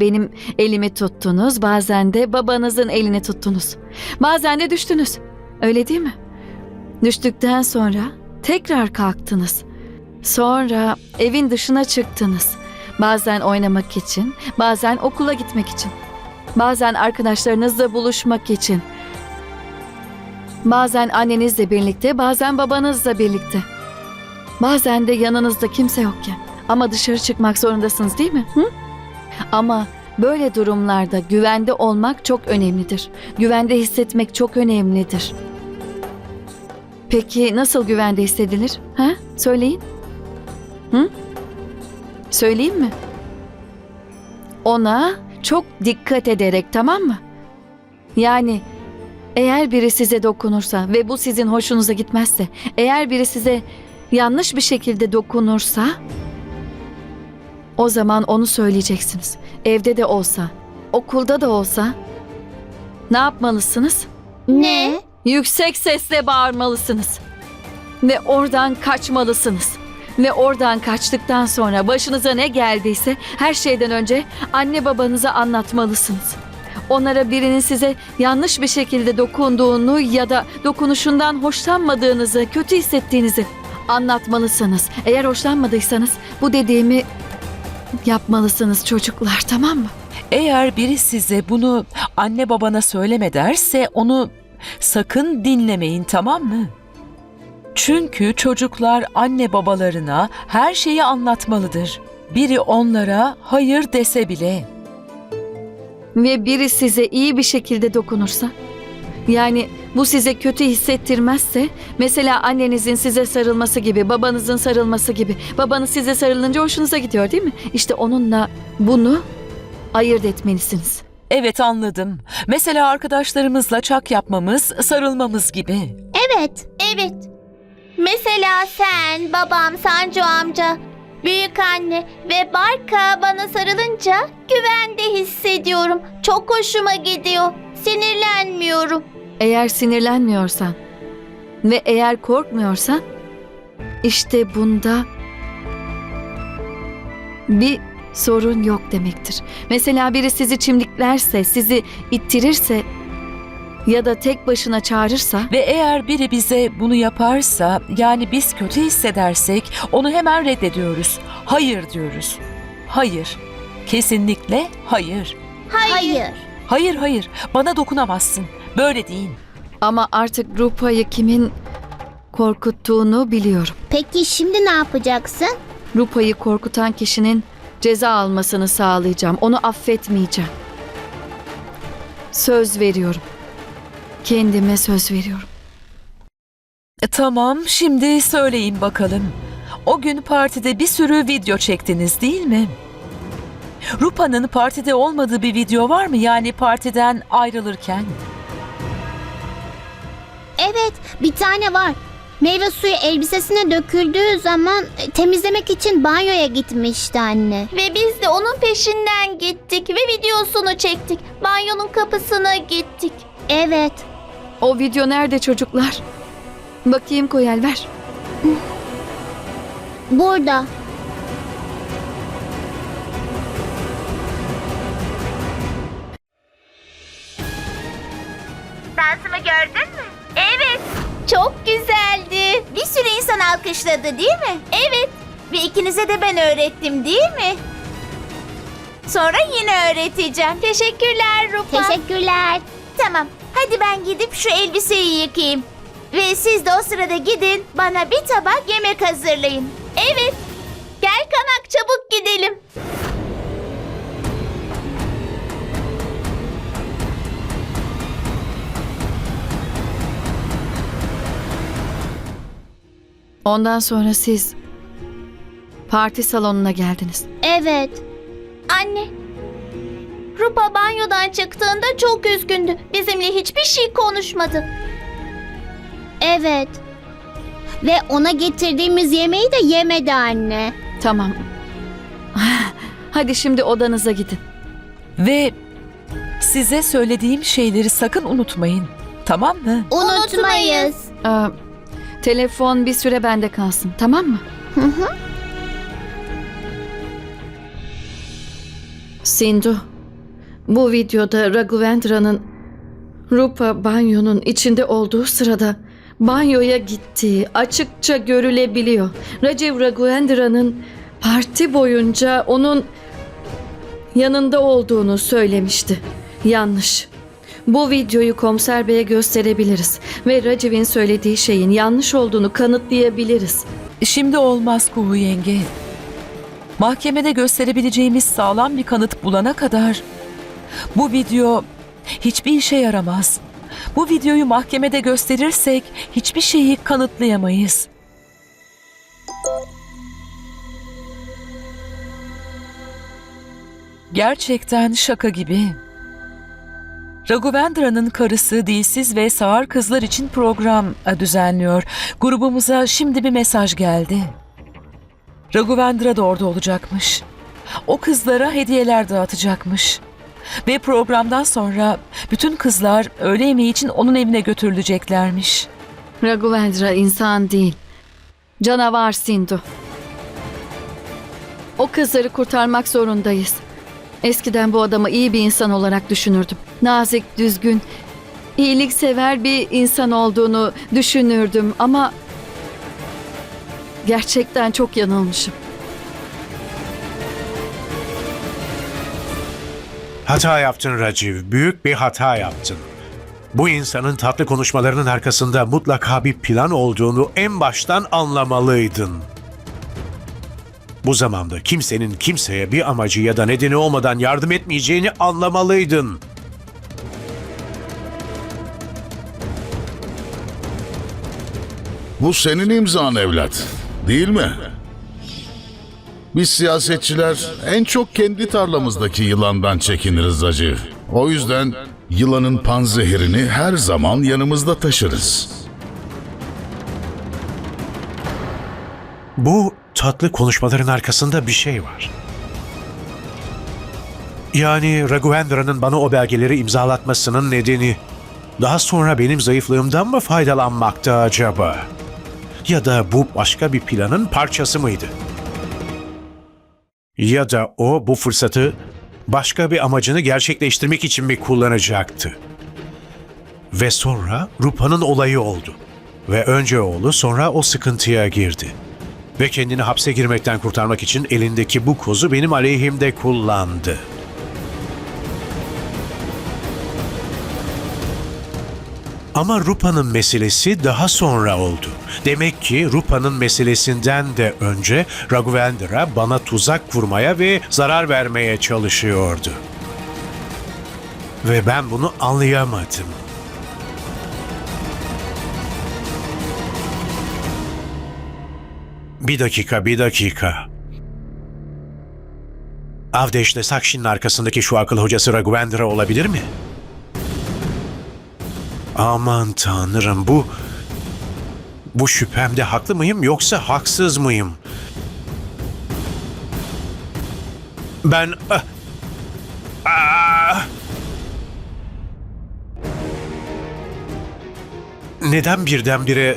benim elimi tuttunuz, bazen de babanızın elini tuttunuz. Bazen de düştünüz. Öyle değil mi? Düştükten sonra tekrar kalktınız. Sonra evin dışına çıktınız. Bazen oynamak için, bazen okula gitmek için. Bazen arkadaşlarınızla buluşmak için. Bazen annenizle birlikte, bazen babanızla birlikte. Bazen de yanınızda kimse yokken. Ama dışarı çıkmak zorundasınız değil mi? Hı? Ama böyle durumlarda güvende olmak çok önemlidir. Güvende hissetmek çok önemlidir. Peki nasıl güvende hissedilir? Ha? Söyleyin. Hı? Söyleyeyim mi? Ona çok dikkat ederek tamam mı? Yani eğer biri size dokunursa ve bu sizin hoşunuza gitmezse, eğer biri size yanlış bir şekilde dokunursa o zaman onu söyleyeceksiniz. Evde de olsa, okulda da olsa ne yapmalısınız? Ne? Yüksek sesle bağırmalısınız. Ve oradan kaçmalısınız. Ve oradan kaçtıktan sonra başınıza ne geldiyse her şeyden önce anne babanıza anlatmalısınız. Onlara birinin size yanlış bir şekilde dokunduğunu ya da dokunuşundan hoşlanmadığınızı, kötü hissettiğinizi anlatmalısınız. Eğer hoşlanmadıysanız bu dediğimi yapmalısınız çocuklar tamam mı? Eğer biri size bunu anne babana söyleme derse onu sakın dinlemeyin tamam mı? Çünkü çocuklar anne babalarına her şeyi anlatmalıdır. Biri onlara hayır dese bile. ve biri size iyi bir şekilde dokunursa, yani bu size kötü hissettirmezse, mesela annenizin size sarılması gibi, babanızın sarılması gibi, babanız size sarılınca hoşunuza gidiyor değil mi? İşte onunla bunu ayırt etmelisiniz. Evet anladım. Mesela arkadaşlarımızla çak yapmamız, sarılmamız gibi. Evet. Evet. Mesela sen, babam, Sancu amca, büyük anne ve Barka bana sarılınca güvende hissediyorum. Çok hoşuma gidiyor. Sinirlenmiyorum. Eğer sinirlenmiyorsan ve eğer korkmuyorsan, işte bunda bir sorun yok demektir. Mesela biri sizi çimdiklerse, sizi ittirirse ya da tek başına çağırırsa Ve eğer biri bize bunu yaparsa, yani biz kötü hissedersek onu hemen reddediyoruz. Hayır diyoruz. Hayır. Kesinlikle hayır. Hayır. Hayır hayır. Bana dokunamazsın. Böyle değil. ama artık Rupa'yı kimin korkuttuğunu biliyorum. Peki şimdi ne yapacaksın? Rupa'yı korkutan kişinin ceza almasını sağlayacağım. Onu affetmeyeceğim. Söz veriyorum. Kendime söz veriyorum. E, tamam, şimdi söyleyin bakalım. O gün partide bir sürü video çektiniz değil mi? Rupa'nın partide olmadığı bir video var mı? Yani partiden ayrılırken. Evet, bir tane var. Meyve suyu elbisesine döküldüğü zaman e, temizlemek için banyoya gitmişti anne. Ve biz de onun peşinden gittik ve videosunu çektik. Banyonun kapısına gittik. Evet. O video nerede çocuklar? Bakayım Koyel ver. Burada. Alkışladı değil mi? Evet. Ve ikinize de ben öğrettim değil mi? Sonra yine öğreteceğim. Teşekkürler Rupa. Teşekkürler. Tamam. Hadi ben gidip şu elbiseyi yıkayayım. Ve siz de o sırada gidin bana bir tabak yemek hazırlayın. Evet. Gel kanak çabuk gidelim. Ondan sonra siz parti salonuna geldiniz. Evet. Anne. Rupa banyodan çıktığında çok üzgündü. Bizimle hiçbir şey konuşmadı. Evet. Ve ona getirdiğimiz yemeği de yemedi anne. Tamam. Hadi şimdi odanıza gidin. Ve size söylediğim şeyleri sakın unutmayın. Tamam mı? Unutmayız. Aa, telefon bir süre bende kalsın tamam mı? Hı hı. Sindu, bu videoda Raghuvendra'nın Rupa banyonun içinde olduğu sırada banyoya gittiği açıkça görülebiliyor. Rajiv Raghuvendra'nın parti boyunca onun yanında olduğunu söylemişti. Yanlış. Bu videoyu komiser beye gösterebiliriz ve Raciv'in söylediği şeyin yanlış olduğunu kanıtlayabiliriz. Şimdi olmaz Kuhu yenge. Mahkemede gösterebileceğimiz sağlam bir kanıt bulana kadar bu video hiçbir işe yaramaz. Bu videoyu mahkemede gösterirsek hiçbir şeyi kanıtlayamayız. Gerçekten şaka gibi. Raghuvendra'nın karısı dilsiz ve sağır kızlar için program e, düzenliyor. Grubumuza şimdi bir mesaj geldi. Raghuvendra da orada olacakmış. O kızlara hediyeler dağıtacakmış. Ve programdan sonra bütün kızlar öğle yemeği için onun evine götürüleceklermiş. Raghavendra insan değil. Canavar Sindu. O kızları kurtarmak zorundayız. Eskiden bu adamı iyi bir insan olarak düşünürdüm. Nazik, düzgün, iyiliksever bir insan olduğunu düşünürdüm ama gerçekten çok yanılmışım. Hata yaptın Raciv. Büyük bir hata yaptın. Bu insanın tatlı konuşmalarının arkasında mutlaka bir plan olduğunu en baştan anlamalıydın. Bu zamanda kimsenin kimseye bir amacı ya da nedeni olmadan yardım etmeyeceğini anlamalıydın. Bu senin imzan evlat, değil mi? Biz siyasetçiler en çok kendi tarlamızdaki yılandan çekiniriz acı. O yüzden yılanın panzehirini her zaman yanımızda taşırız. Bu tatlı konuşmaların arkasında bir şey var. Yani Raghuvendra'nın bana o belgeleri imzalatmasının nedeni daha sonra benim zayıflığımdan mı faydalanmakta acaba? Ya da bu başka bir planın parçası mıydı? Ya da o bu fırsatı başka bir amacını gerçekleştirmek için mi kullanacaktı? Ve sonra Rupa'nın olayı oldu. Ve önce oğlu sonra o sıkıntıya girdi. Ve kendini hapse girmekten kurtarmak için elindeki bu kozu benim aleyhimde kullandı. Ama Rupa'nın meselesi daha sonra oldu. Demek ki Rupa'nın meselesinden de önce Raghavendra bana tuzak kurmaya ve zarar vermeye çalışıyordu. Ve ben bunu anlayamadım. Bir dakika, bir dakika. Avdeş'le Sakşi'nin arkasındaki şu akıl hocası Raghavendra olabilir mi? Aman tanrım bu... Bu şüphemde haklı mıyım yoksa haksız mıyım? Ben... Ah! Ah! Neden birdenbire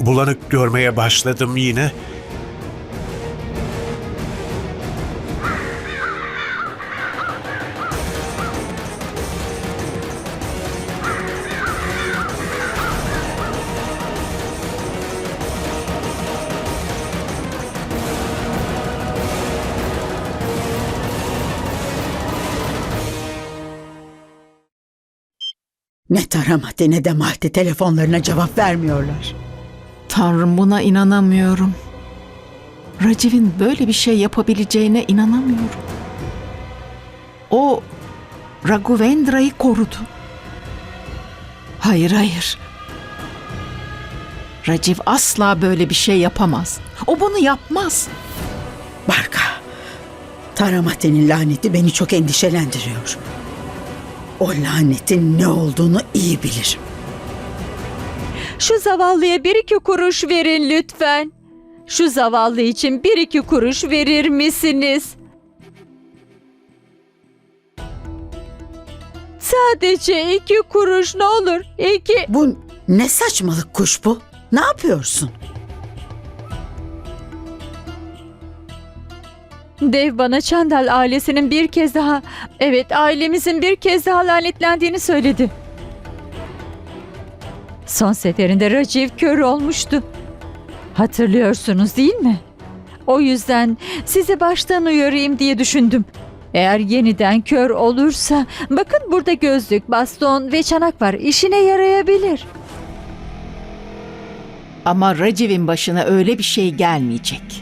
bulanık görmeye başladım yine? Ne Taramati ne de Mahdi telefonlarına cevap vermiyorlar. Tanrım buna inanamıyorum. Raciv'in böyle bir şey yapabileceğine inanamıyorum. O Raghuvendra'yı korudu. Hayır hayır. Raciv asla böyle bir şey yapamaz. O bunu yapmaz. Barka, Taramati'nin laneti beni çok endişelendiriyor. O lanetin ne olduğunu iyi bilirim. Şu zavallıya bir iki kuruş verin lütfen. Şu zavallı için bir iki kuruş verir misiniz? Sadece iki kuruş ne olur. İki. Bu ne saçmalık kuş bu? Ne yapıyorsun? Dev bana Çandal ailesinin bir kez daha, evet ailemizin bir kez daha lanetlendiğini söyledi. Son seferinde Raciv kör olmuştu. Hatırlıyorsunuz değil mi? O yüzden sizi baştan uyarayım diye düşündüm. Eğer yeniden kör olursa, bakın burada gözlük, baston ve çanak var. İşine yarayabilir. Ama Raciv'in başına öyle bir şey gelmeyecek.